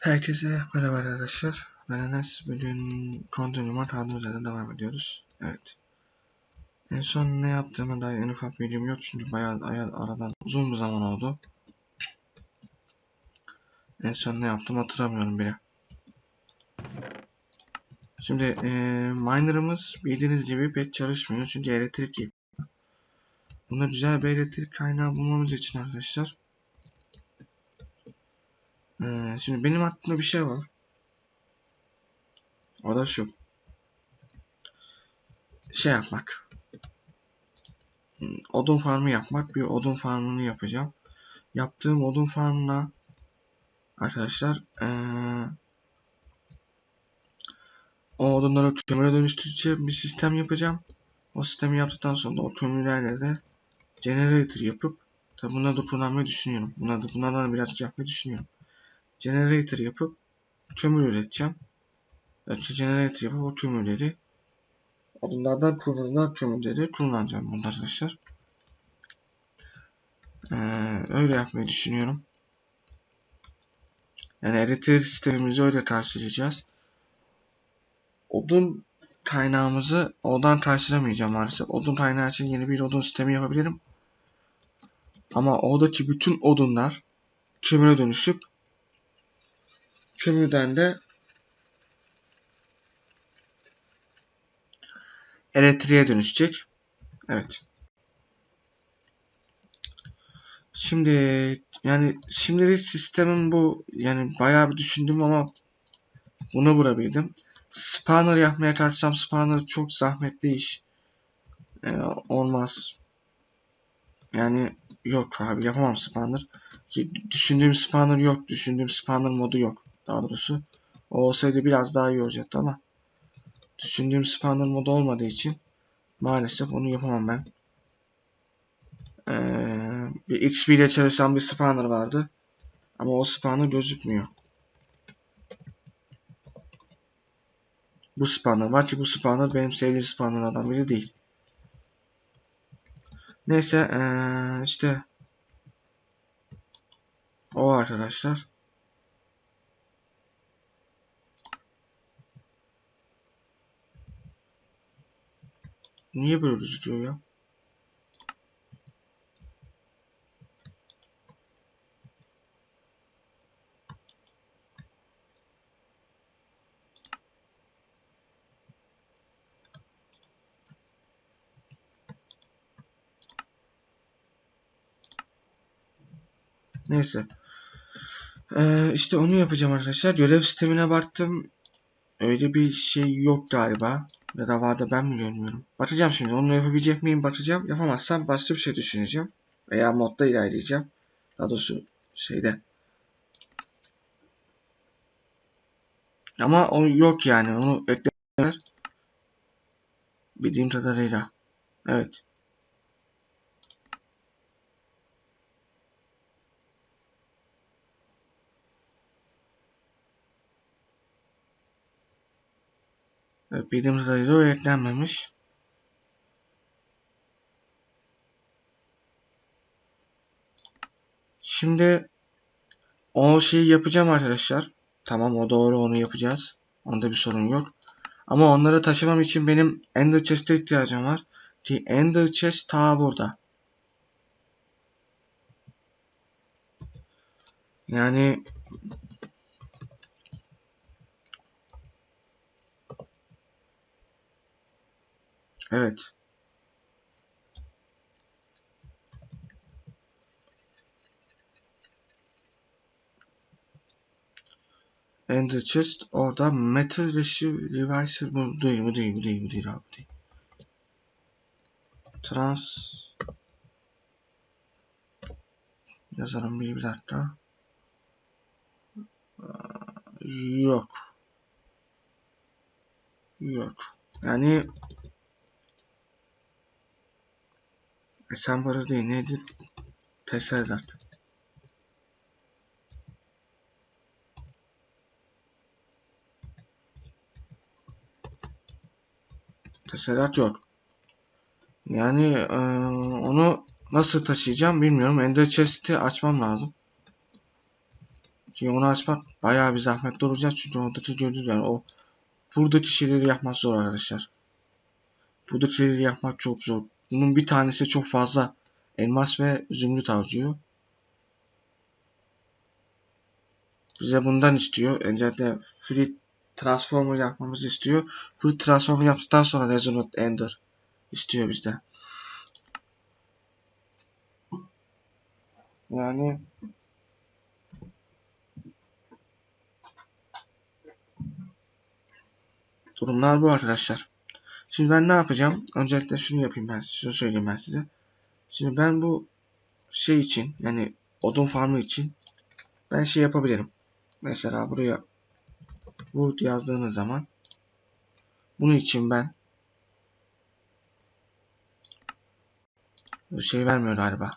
Herkese merhaba arkadaşlar. Ben Enes. Bugün Continue Mart adlı üzerinden devam ediyoruz. Evet. En son ne yaptığıma dair en ufak bilgim yok çünkü bayağı aya- aradan uzun bir zaman oldu. En son ne yaptım hatırlamıyorum bile. Şimdi eee miner'ımız bildiğiniz gibi pek çalışmıyor çünkü elektrik yetmiyor. Buna güzel bir elektrik kaynağı bulmamız için arkadaşlar Ee, şimdi benim aklımda bir şey var. O da şu. Şey yapmak. Hmm, Odun farmı yapmak. Bir odun farmını yapacağım. Yaptığım odun farmına arkadaşlar ee, o odunları kömüre dönüştüreceğim bir sistem yapacağım. O sistemi yaptıktan sonra o kömürlerle de generator yapıp tabi bunları da kullanmayı düşünüyorum. Bunları da, bunlardan da biraz yapmayı düşünüyorum. Generator yapıp kömür üreteceğim. Belki generator yapıp o kömürleri odunlardan kullanılan kömürleri kullanacağım burada arkadaşlar. Ee, öyle yapmayı düşünüyorum. Yani elektrik sistemimizi öyle karşılayacağız. Odun kaynağımızı odan karşılamayacağım maalesef. Odun kaynağı için yeni bir odun sistemi yapabilirim. Ama oradaki bütün odunlar kömüre dönüşüp kömürden de elektriğe dönüşecek. Evet. Şimdi yani şimdilik sistemim bu. Yani bayağı bir düşündüm ama bunu vurabildim. Spawner yapmaya kalksam spawner çok zahmetli iş. Ee, olmaz. Yani yok abi yapamam spawner. Düşündüğüm spawner yok. Düşündüğüm spawner modu yok. Daha doğrusu. O olsaydı biraz daha iyi olacaktı ama düşündüğüm spawner modu olmadığı için maalesef onu yapamam ben. Ee, bir XP ile çalışan bir spawner vardı. Ama o spawner gözükmüyor. Bu spawner var ki bu spawner benim sevdiğim spawnerlardan biri değil. Neyse ee, işte o arkadaşlar. Niye böyle gözüküyor ya? Neyse. Ee, işte onu yapacağım arkadaşlar. Görev sistemine baktım. Öyle bir şey yok galiba. Ya da vardı ben mi görmüyorum. Bakacağım şimdi. Onu yapabilecek miyim bakacağım. Yapamazsam başka bir şey düşüneceğim. Veya modda ilerleyeceğim. Daha doğrusu şeyde. Ama o yok yani. Onu eklemeler. Bildiğim kadarıyla. Evet. Bildiğim kadarıyla o eklenmemiş. Şimdi o şeyi yapacağım arkadaşlar. Tamam o doğru onu yapacağız. Onda bir sorun yok. Ama onları taşımam için benim Ender Chest'e ihtiyacım var. Ki Ender Chest ta burada. Yani Evet. Ender Chest orada Metal Reviser bu değil bu değil bu değil bu değil abi bu değil. Trans yazarım bir, bir dakika. Yok. Yok. Yani Assembler değil neydi? Tesellat. Tesellat yok. Yani e, onu nasıl taşıyacağım bilmiyorum. Ender chest'i açmam lazım. Ki onu açmak bayağı bir zahmetli olacak çünkü oradaki gördüğünüz yani o buradaki şeyleri yapmak zor arkadaşlar. Buradaki şeyleri yapmak çok zor. Bunun bir tanesi çok fazla elmas ve zümrüt harcıyor. Bize bundan istiyor. Öncelikle free transformer yapmamızı istiyor. Free transformer yaptıktan sonra Resonant Ender istiyor bizden. Yani durumlar bu arkadaşlar. Şimdi ben ne yapacağım? Öncelikle şunu yapayım ben şunu söyleyeyim ben size. Şimdi ben bu şey için yani odun farmı için ben şey yapabilirim. Mesela buraya wood yazdığınız zaman bunun için ben şey vermiyor galiba.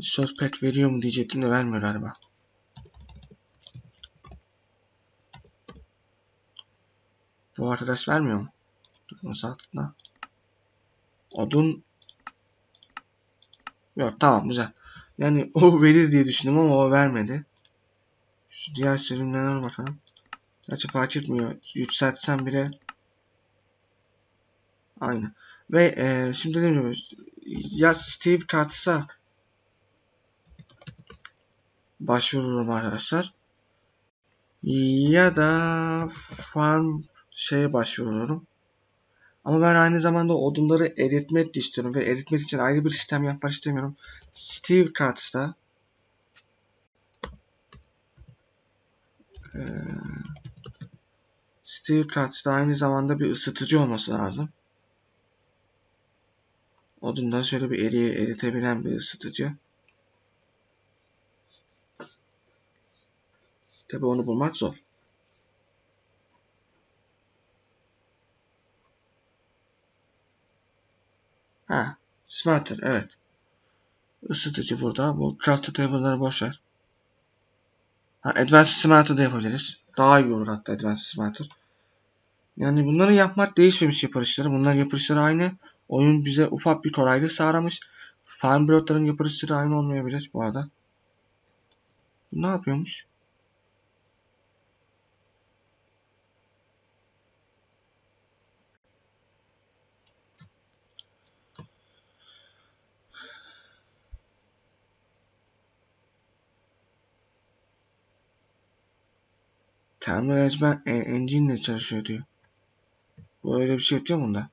Söz pek veriyor mu diyecektim de vermiyor galiba. Bu arkadaş vermiyor mu? Dur bunu tıkla. Odun Yok tamam güzel. Yani o verir diye düşündüm ama o vermedi. Şu diğer sürümlerine bakalım. Gerçi fark etmiyor. Yükseltsem bile aynı. Ve e, şimdi dediğim gibi ya Steve Katz'a başvururum arkadaşlar. Ya da farm şeye başvururum. Ama ben aynı zamanda odunları eritmek de istiyorum ve eritmek için ayrı bir sistem yapmak istemiyorum. Steve ee, Steve Katz'da aynı zamanda bir ısıtıcı olması lazım. Odundan şöyle bir eriye eritebilen bir ısıtıcı. Tabi onu bulmak zor. Ha, smelter evet. Isıtıcı burada. Bu crafter table'ları boş ver. Ha, advanced smelter de yapabiliriz. Daha iyi olur hatta advanced smelter. Yani bunları yapmak değişmemiş yapılışları. Bunların yapılışları aynı. Oyun bize ufak bir kolaylık sağlamış. Farm blokların yapılışları aynı olmayabilir bu arada. Ne yapıyormuş? Termal Management Engine ile çalışıyor diyor. Bu öyle bir şey yok değil mi bunda?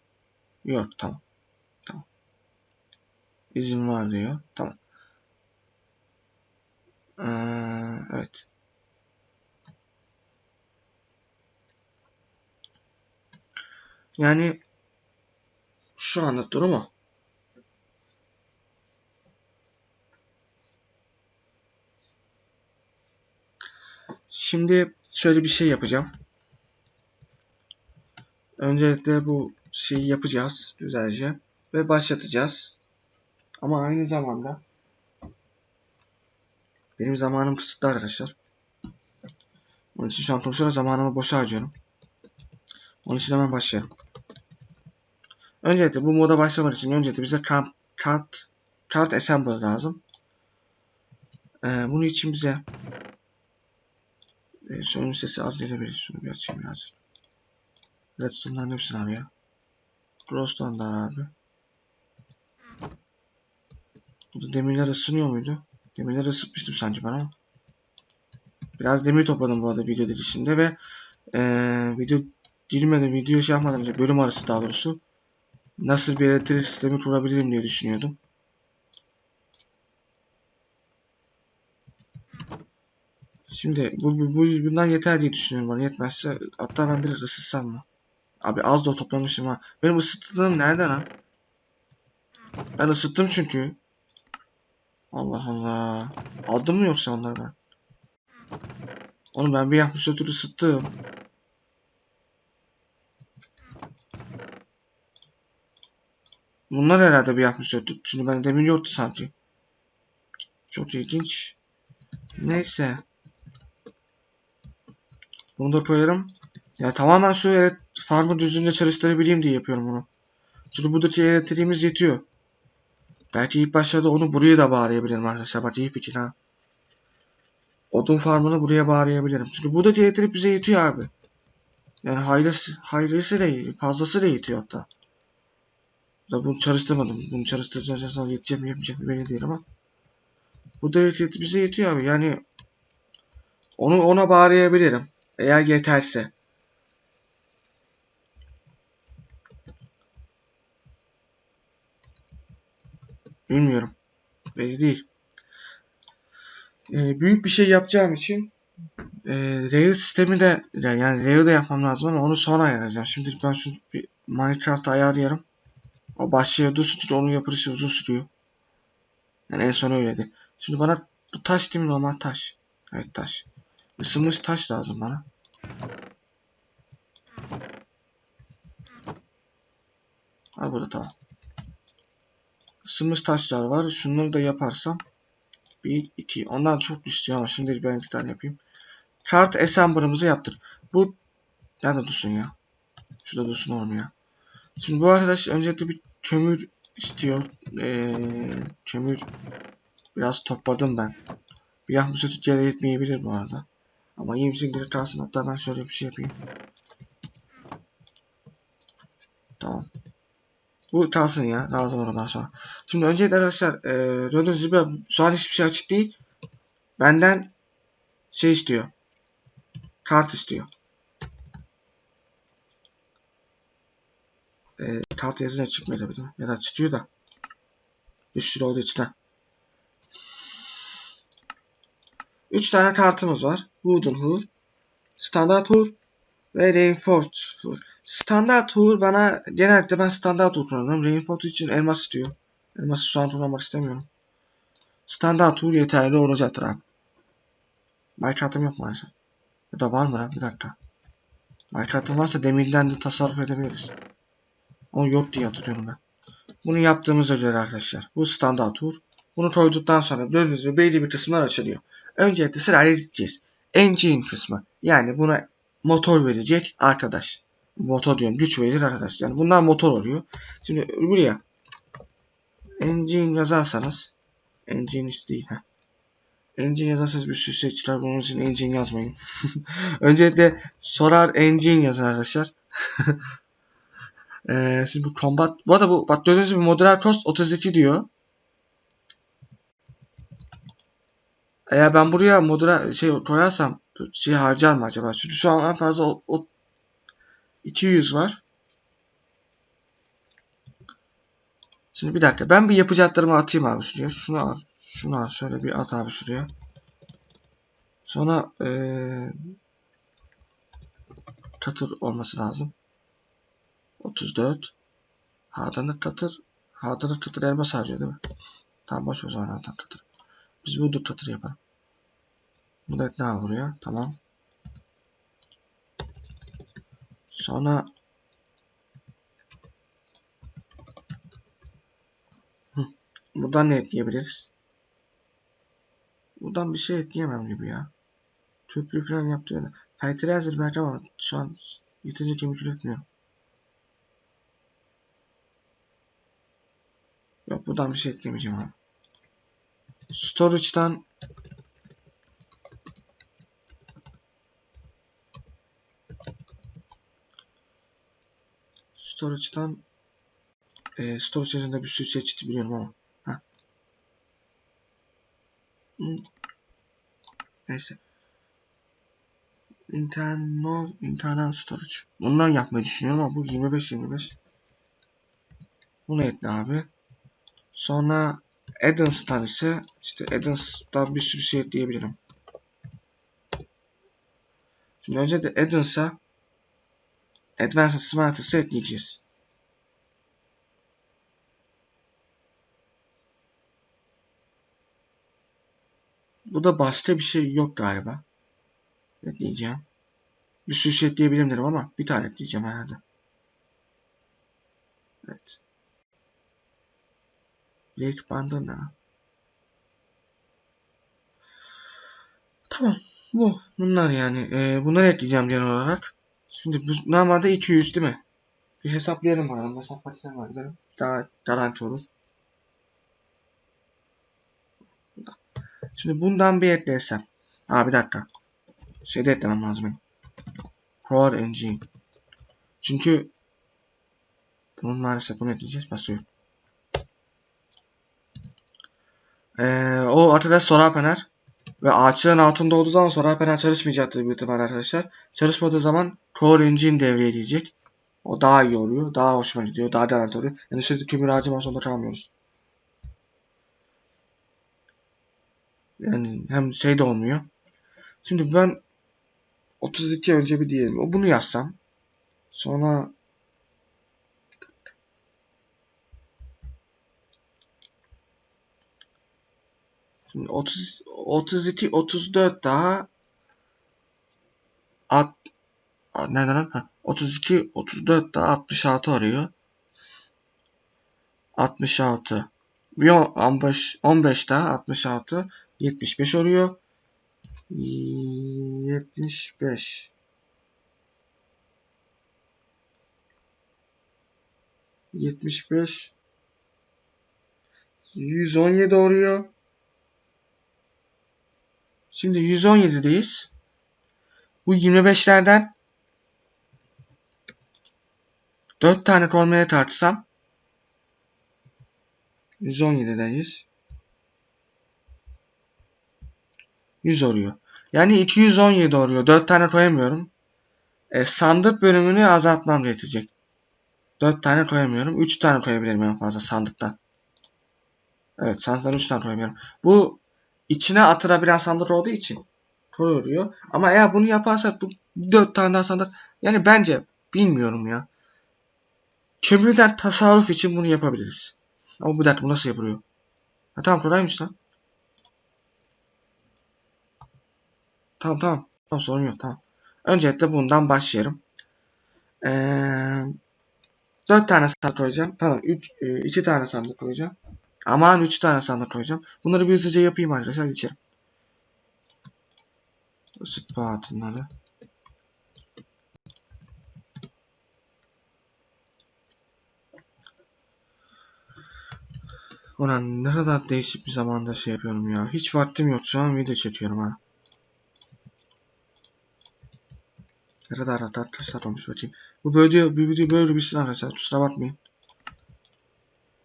Yok tamam. Tamam. İzin var diyor. Tamam. Ee, evet. Yani şu anda durumu. Şimdi şöyle bir şey yapacağım. Öncelikle bu şeyi yapacağız güzelce ve başlatacağız. Ama aynı zamanda benim zamanım kısıtlı arkadaşlar. Onun için şu an konuşarak zamanımı boşa harcıyorum. Onun için hemen başlayalım. Öncelikle bu moda başlamak için öncelikle bize kart, kart, kart assembler lazım. Ee, bunun için bize sorun sesi az gelebilir. Şunu bir açayım birazcık. Redstone'dan hepsini abi ya. Glowstone da abi. Burada demirler ısınıyor muydu? Demirleri ısıtmıştım sanki ben ama. Biraz demir topladım bu arada video dilişinde ve ee, video girmeden video şey yapmadan önce bölüm arası daha doğrusu nasıl bir elektrik sistemi kurabilirim diye düşünüyordum. Şimdi bu, bu, bu bundan yeter diye düşünüyorum bana. Yetmezse hatta ben direkt ısıtsam mı? Abi az da toplamışım ha. Benim ısıttığım nerede lan? Ben ısıttım çünkü. Allah Allah. Aldım mı yoksa onları ben? Onu ben bir yapmış ötürü ısıttım. Bunlar herhalde bir yapmış ötürü. Çünkü ben demin yoktu sanki. Çok ilginç. Neyse. Bunu da koyarım. Ya tamamen şu evet farmı düzgünce çalıştırabileyim diye yapıyorum bunu. Çünkü buradaki elektriğimiz yetiyor. Belki ilk başlarda onu buraya da bağlayabilirim arkadaşlar. Bak iyi fikir ha. Odun farmını buraya bağlayabilirim. Çünkü bu da getirip bize yetiyor abi. Yani hayrısı, hayrısı da fazlası da yetiyor hatta. Da bunu çalıştırmadım. Bunu çalıştıracağız sonra yeteceğim mi belli değil ama. Bu da yet, bize yetiyor abi. Yani onu ona bağlayabilirim. Eğer yeterse. Bilmiyorum. Belli değil. Ee, büyük bir şey yapacağım için e, Rail sistemi de yani Rail de yapmam lazım ama onu sonra ayarlayacağım. Şimdi ben şu bir Minecraft'ı ayarlayarım. O başlıyor çünkü onun yapılışı uzun sürüyor. Yani en son öyleydi. Şimdi bana bu taş değil mi normal taş. Evet taş. Isınmış taş lazım bana. Al burada tamam. Isınmış taşlar var. Şunları da yaparsam bir iki. Ondan çok istiyor ama şimdi ben iki tane yapayım. Chart assembler'ımızı yaptır. Bu nerede dursun ya? Şurada dursun olmuyor. Şimdi bu arkadaş öncelikle bir kömür istiyor. Ee, kömür biraz topladım ben. Bir yahmusu Türkiye'de yetmeyebilir bu arada. Ama iyi bizim geri kalsın. Hatta ben şöyle bir şey yapayım. Tamam. Bu kalsın ya. Lazım oradan sonra. Şimdi öncelikle arkadaşlar e, gördüğünüz gibi şu an hiçbir şey açık değil. Benden şey istiyor. Kart istiyor. E, kart yazınca çıkmıyor tabii değil mi? Ya da çıkıyor da. Bir sürü olduğu için ha. 3 tane kartımız var. Wooden Hur, Standart Hur ve Reinforced Hur. Standart Hur bana genellikle ben Standart Hur kullanıyorum. Reinforced için elmas istiyor. Elması şu an kullanmak istemiyorum. Standart Hur yeterli olacaktır abi. Minecraft'ım yok maalesef. Ya da var mı lan? Bir dakika. Minecraft'ım varsa demirden de tasarruf edebiliriz. O yok diye hatırlıyorum ben. Bunu yaptığımıza göre arkadaşlar. Bu standart tur. Bunu koyduktan sonra gördüğünüz gibi belli bir kısımlar açılıyor. Öncelikle sırayla gideceğiz. Engine kısmı. Yani buna motor verecek arkadaş. Motor diyorum. Güç verir arkadaş. Yani bunlar motor oluyor. Şimdi buraya engine yazarsanız engine değil ha. Engine yazarsanız bir sürü şey çıkar. Bunun için engine yazmayın. Öncelikle sorar engine yazın arkadaşlar. ee, şimdi bu combat bu arada bu bak gördüğünüz gibi cost 32 diyor. Eğer ben buraya modula şey koyarsam şey harcar mı acaba? Çünkü şu an en fazla o, o 200 var. Şimdi bir dakika. Ben bir yapacaklarımı atayım abi şuraya. Şunu al. Şunu al. Şöyle bir at abi şuraya. Sonra ee, tatır olması lazım. 34. Hadanı tatır. Hadanı tatır elmas harcıyor değil mi? Tamam boş ver hadan tatır. Biz bu tatır yapalım. Bu da ne vuruyor? Tamam. Sonra Hı. Buradan ne ekleyebiliriz? Buradan bir şey ekleyemem gibi ya. Tüplü falan yaptı ya da. Fertilizer belki ama şu an yeterince kemik üretmiyorum. Yok buradan bir şey eklemeyeceğim abi. Storage'dan Storage'dan e, storage üzerinde bir sürü şey çıktı biliyorum ama. Ha. Hmm. Neyse. Internal, internal storage. Bundan yapmayı düşünüyorum ama bu 25-25. Bunu ekle abi. Sonra Eddens'tan ise işte Eddens'tan bir sürü şey ekleyebilirim. Şimdi önce de Eddens'a Advanced Smarters'ı ekleyeceğiz. Bu da başta bir şey yok galiba. Ekleyeceğim. Bir sürü şey ekleyebilirim ama bir tane ekleyeceğim herhalde. Evet. Lake Bandana. Tamam. Bu. Bunlar yani. Ee, bunları ekleyeceğim genel olarak. Şimdi bu normalde 200 değil mi? Bir hesaplayalım bakalım. Hesap makinesi var. Daha garanti olur. Şimdi bundan bir eklesem. Ha bir dakika. Şey de eklemem lazım benim. Core engine. Çünkü bunun maalesef bunu ekleyeceğiz. Basıyorum. Ee, o arkadaş solar panel ve ağaçların altında olduğu zaman solar panel çalışmayacaktır büyük ihtimalle arkadaşlar. Çalışmadığı zaman Core Engine devreye girecek. O daha iyi oluyor. Daha hoşuma gidiyor. Daha garanti oluyor. Yani sürekli kömür harcaman sonunda kalmıyoruz. Yani hem şey de olmuyor. Şimdi ben 32 önce bir diyelim. O bunu yazsam. Sonra Şimdi 30 32 34 daha at nereden lan? Ha, 32 34 daha 66 arıyor. 66 bir 15 15 daha 66 75 oluyor. 75 75 117 oluyor. Şimdi 117'deyiz. Bu 25'lerden 4 tane kormaya tartsam 117'deyiz. 100 oluyor. Yani 217 oluyor. 4 tane koyamıyorum. E, sandık bölümünü azaltmam gerekecek. 4 tane koyamıyorum. 3 tane koyabilirim en fazla sandıktan. Evet sandıktan 3 tane koyamıyorum. Bu içine atırabilen sandık olduğu için koruyor. Ama eğer bunu yaparsak bu 4 tane daha sandık yani bence bilmiyorum ya. Kömürden tasarruf için bunu yapabiliriz. Ama bir dakika bu nasıl yapılıyor? Ha tamam kolaymış lan. Tamam tamam. Tamam sorun yok tamam. Öncelikle bundan başlayalım. Ee, 4 tane sandık koyacağım. Pardon 3, 2 tane sandık koyacağım. Aman 3 tane sandık koyacağım. Bunları bir hızlıca yapayım arkadaşlar geçelim. Süt altınları. Ulan ne kadar değişik bir zamanda şey yapıyorum ya. Hiç vaktim yok şu an video çekiyorum ha. Ne kadar tasar olmuş bakayım. Bu böyle bir video böyle bir arkadaşlar kusura bakmayın.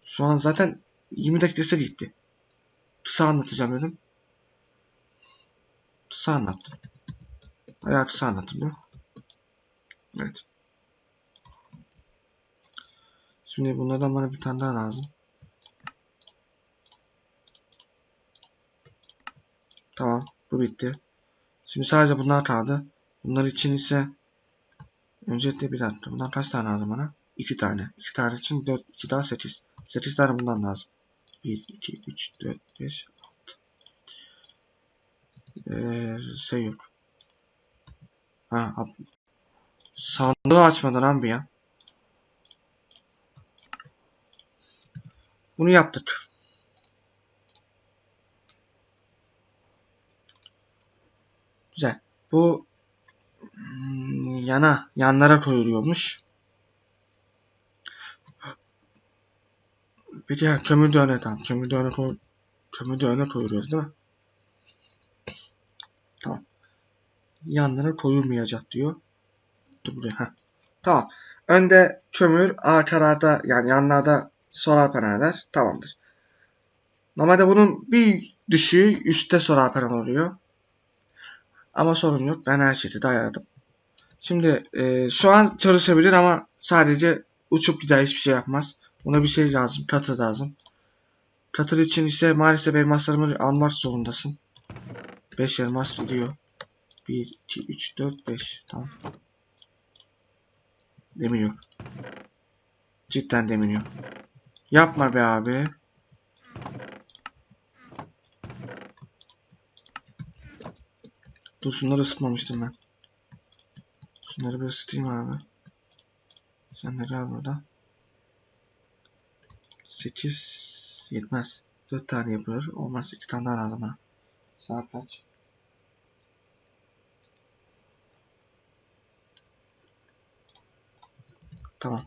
Şu an zaten 20 dakikası gitti. Kısa anlatacağım dedim. Kısa anlattım. Bayağı kısa anlattım değil mi? Evet. Şimdi bunlardan bana bir tane daha lazım. Tamam. Bu bitti. Şimdi sadece bunlar kaldı. Bunlar için ise öncelikle bir dakika. Bundan kaç tane lazım bana? 2 tane. 2 tane için 4, 2 daha 8. 8 tane bundan lazım. 1, 2, 3, 4, 5, 6. Ee, şey yok. Ha, sandığı açmadan abi ya. Bunu yaptık. Güzel. Bu hmm, yana, yanlara koyuluyormuş. Bir de kömür de tamam. Kömür de koy kömür de öne koyuluyoruz değil mi? Tamam. Yanlara koyulmayacak diyor. Dur buraya. Heh. Tamam. Önde kömür, arkalarda yani yanlarda solar paneller. Tamamdır. Normalde bunun bir düşüğü üstte solar panel oluyor. Ama sorun yok. Ben her şeyi de ayarladım. Şimdi e, şu an çalışabilir ama sadece uçup gider hiçbir şey yapmaz. Ona bir şey lazım. Cutter lazım. Cutter için ise maalesef elmaslarımı almak zorundasın. 5 elmas diyor. 1, 2, 3, 4, 5. Tamam. Demir yok. Cidden demir yok. Yapma be abi. Dur şunları ısıtmamıştım ben. Şunları bir ısıtayım abi. Sen ne al burada? 8 yetmez. 4 tane yapılır. Olmaz 2 tane daha lazım bana. Saat kaç? Tamam.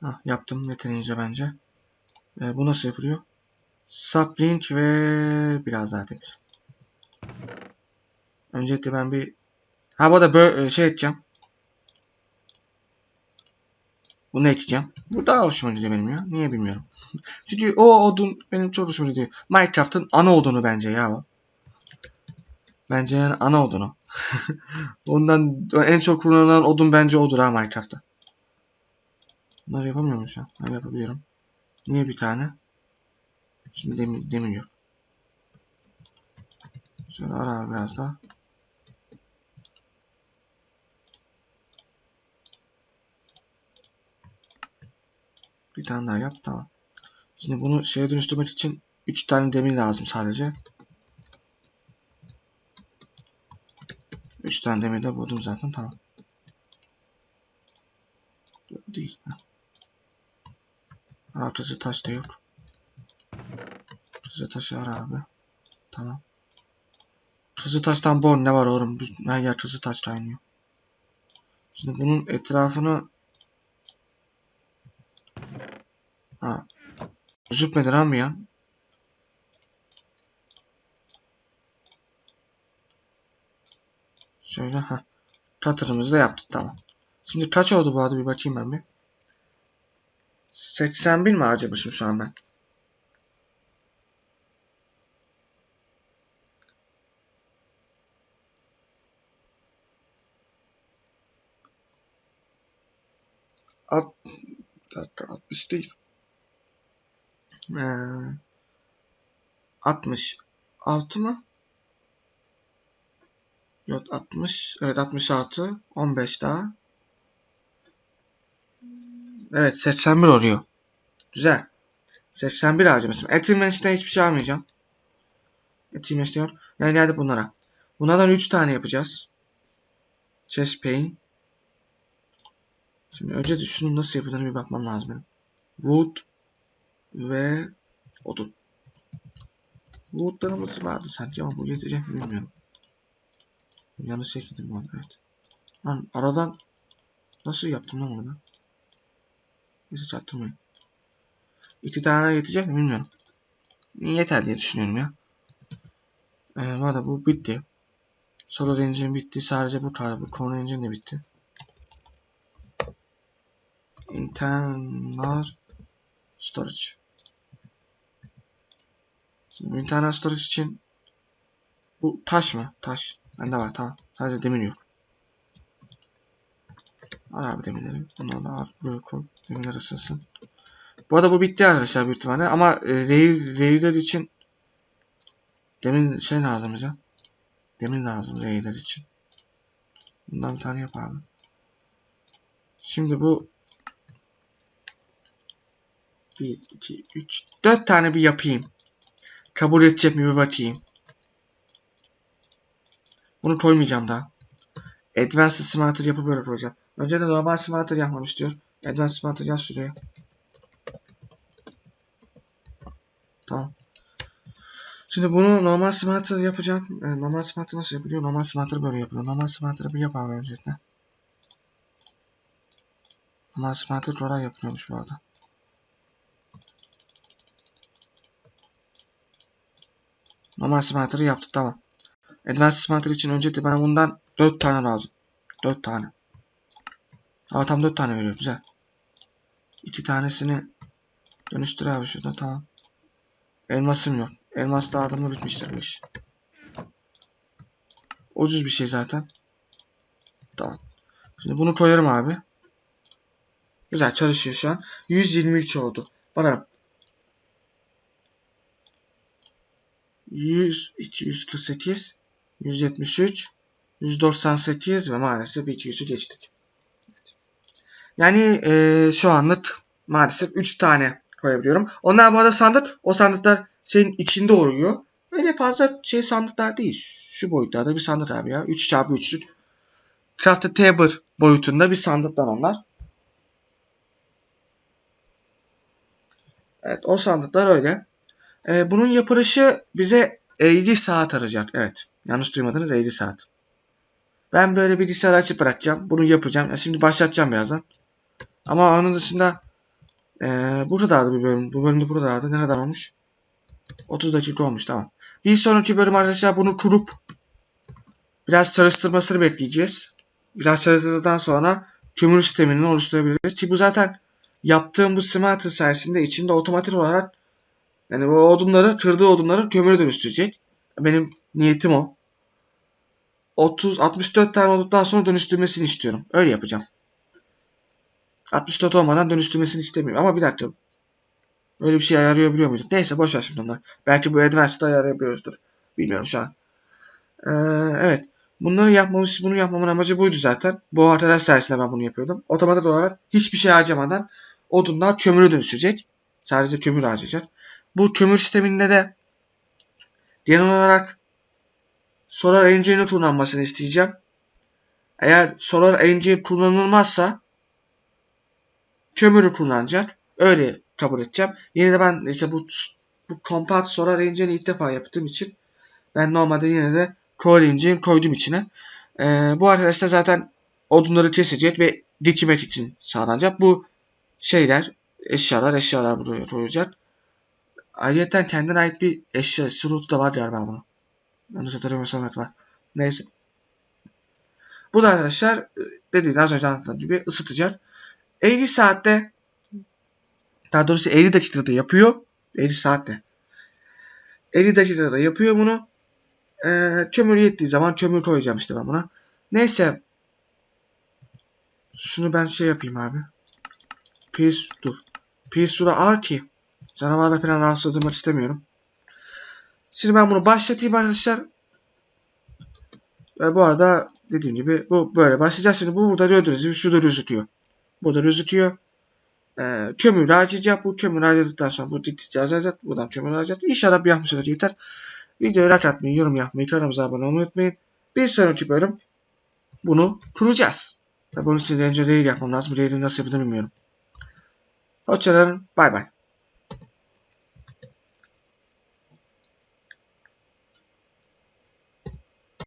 Hah, yaptım yeterince bence. Ee, bu nasıl yapılıyor? Sapling ve biraz daha demir. Öncelikle ben bir ha bu da böyle şey edeceğim. Bunu ekeceğim. Bu daha hoşuma gidiyor benim ya. Niye bilmiyorum. Çünkü o odun benim çok hoşuma gidiyor. Minecraft'ın ana odunu bence ya o. Bence yani ana odunu. Ondan en çok kullanılan odun bence odur ha Minecraft'ta. Bunları yapamıyor muyum şu an? Ben yapabiliyorum. Niye bir tane? Şimdi demir, demir yok. Şöyle ara biraz daha. Bir tane daha yap tamam. Şimdi bunu şeye dönüştürmek için 3 tane demir lazım sadece. 3 tane demir de buldum zaten tamam. Değil. Artısı taş da yok. Tızı taşı var abi. Tamam. Tızı taştan bor ne var oğlum? Her yer tızı taştan iniyor. Şimdi bunun etrafını Ha. Bir yan. Şöyle ha. Tatırımızı da yaptık tamam. Şimdi kaç oldu bu arada bir bakayım ben bir. 81 mi harcamışım şu an ben? Dakika 60 değil. Ee, 66 mı? Yok 60. Evet 66. 15 daha. Evet 81 oluyor. Güzel. 81 harcamışım. Etimesh'ten hiçbir şey almayacağım. Etimesh diyor. Yani geldik bunlara. Bunlardan 3 tane yapacağız. Chest pain. Şimdi önce de şunu nasıl yapıldığını bir bakmam lazım. Wood ve odun. Woodlarımız vardı sanki ama bu yetecek mi bilmiyorum. Yanlış ekledim bu evet. Lan aradan nasıl yaptım lan onu ben? Neyse çaktırmayın. İki tane yetecek mi bilmiyorum. Yeter diye düşünüyorum ya. Ee, bu arada bu bitti. Solar engine bitti. Sadece bu tane bu Chrome engine de bitti. Internal storage. Şimdi internal storage için bu taş mı? Taş. Bende var tamam. Sadece demir yok. Al abi demirleri. Onları da al. Buraya koy. Demirler ısınsın. Bu arada bu bitti arkadaşlar büyük ihtimalle. Ama e, rayler için demir şey lazım bize. Demir lazım rayler için. Bundan bir tane yap abi. Şimdi bu 1, 2, 3, 4 tane bir yapayım. Kabul edecek mi bir bakayım. Bunu koymayacağım daha. Advanced Smarter yapıp böyle koyacağım. Önce de normal Smarter yapmam istiyor. Advanced Smarter yaz şuraya. Tamam. Şimdi bunu normal smarter yapacağım. E, normal smarter nasıl yapılıyor? Normal smarter böyle yapılıyor. Normal smarter'ı bir yap abi öncelikle. Normal smarter kolay yapılıyormuş bu arada. Normal smarter'ı yaptık tamam. Advanced smarter için öncelikle bana bundan 4 tane lazım. 4 tane. Ama tam 4 tane veriyor güzel. 2 tanesini dönüştür abi şurada tamam. Elmasım yok. Elmas dağıtımı bitmiştir bu iş. Ucuz bir şey zaten. Tamam. Şimdi bunu koyarım abi. Güzel çalışıyor şu an. 123 oldu. Bakalım. 100, 248, 173, 198 ve maalesef 200'ü geçtik. Yani e, şu anlık maalesef 3 tane koyabiliyorum. Onlar bu arada sandık. O sandıklar şeyin içinde oluyor. Öyle fazla şey sandıklar değil. Şu boyutlarda bir sandık abi ya. 3 çarpı 3'lük. Crafted Table boyutunda bir sandıklar onlar. Evet o sandıklar öyle. Ee, bunun yapılışı bize 50 saat arayacak. Evet. Yanlış duymadınız 50 saat. Ben böyle bilgisayar açıp bırakacağım. Bunu yapacağım. Ya şimdi başlatacağım birazdan. Ama onun dışında ee, burada da bir bölüm. Bu bölümde burada da nereden olmuş? 30 dakika olmuş tamam. Bir sonraki bölüm arkadaşlar bunu kurup biraz çalıştırmasını bekleyeceğiz. Biraz çalıştırdıktan sonra kömür sistemini oluşturabiliriz. Ki bu zaten yaptığım bu smarter sayesinde içinde otomatik olarak yani bu odunları, kırdığı odunları kömüre dönüştürecek. Benim niyetim o. 30 64 tane olduktan sonra dönüştürmesini istiyorum. Öyle yapacağım. 64 olmadan dönüştürmesini istemiyorum. Ama bir dakika. Öyle bir şey ayarlayabiliyor muyduk? Neyse boş ver şimdi onları. Belki bu Advanced'da ayarlayabiliyoruzdur. Bilmiyorum şu an. Ee, evet. Bunları yapmamız, bunu yapmamın amacı buydu zaten. Bu arkadaş sayesinde ben bunu yapıyordum. Otomatik olarak hiçbir şey harcamadan odunlar kömüre dönüşecek. Sadece kömür harcayacak. Bu kömür sisteminde de genel olarak Solar Engine'in kullanmasını isteyeceğim. Eğer Solar Engine kullanılmazsa kömürü kullanacak. Öyle kabul edeceğim. Yine de ben işte bu bu Compact Solar Engine'i ilk defa yaptığım için ben normalde yine de Core Engine koydum içine. Ee, bu arkadaşlar zaten odunları kesecek ve dikmek için sağlanacak. Bu şeyler eşyalar eşyalar buraya koyacak. Ayrıca kendine ait bir eşya slotu da var galiba bunun. Yanlış hatırlamıyorsam evet var. Neyse. Bu da arkadaşlar dediğim az önce anlattığım gibi ısıtacak. 50 saatte daha doğrusu 50 dakikada yapıyor. 50 saatte. 50 dakikada yapıyor bunu. Ee, kömür yettiği zaman kömür koyacağım işte ben buna. Neyse. Şunu ben şey yapayım abi. Peace dur. Peace ağır ki. Canavarla falan rahatsız edilmek istemiyorum. Şimdi ben bunu başlatayım arkadaşlar. Ve bu arada dediğim gibi bu böyle başlayacağız. Şimdi bu burada gördüğünüz gibi şurada gözüküyor. Burada gözüküyor. Ee, kömür harcayacak. Bu kömür harcadıktan sonra bu diktikçe harcayacak. Buradan kömür harcayacak. İnşallah bir yapmışlar yeter. Videoyu like atmayı, yorum yapmayı, kanalımıza abone olmayı unutmayın. Bir sonraki bölüm bunu kuracağız. Tabi bunun için önce raid yapmam lazım. Raid'i nasıl yapacağını bilmiyorum. Hoşçakalın. Bay bay.